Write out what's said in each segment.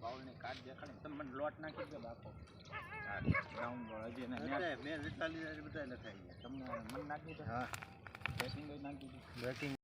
બાઉલની કાચ દેખાડી તમે મને લોટ નાખી દો બાપો. ગ્રાઉન્ડ હજી મેં વિચારી બધા લખાઈ ગયા. તમને મને નાખી દો. હા. બેકિંગ નાખી દો બેકિંગ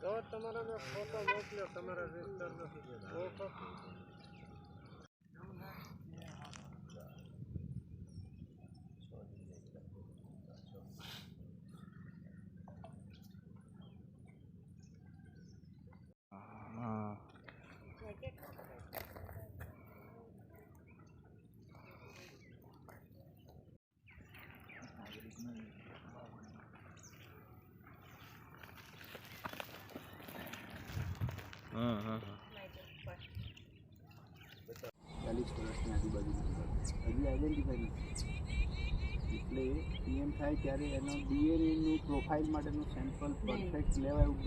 તો તમારા ફોટો મોકલ્યો તમારા રજિસ્ટર ફોટો હા હા. ચાલીસ વર્ષની આજુબાજુના હજી આઈડેન્ટિફાઈ નથી એટલે પીએમ થાય ત્યારે એનો ડીએનએનું પ્રોફાઇલ માટેનું સેમ્પલ પરફેક્ટ લેવાય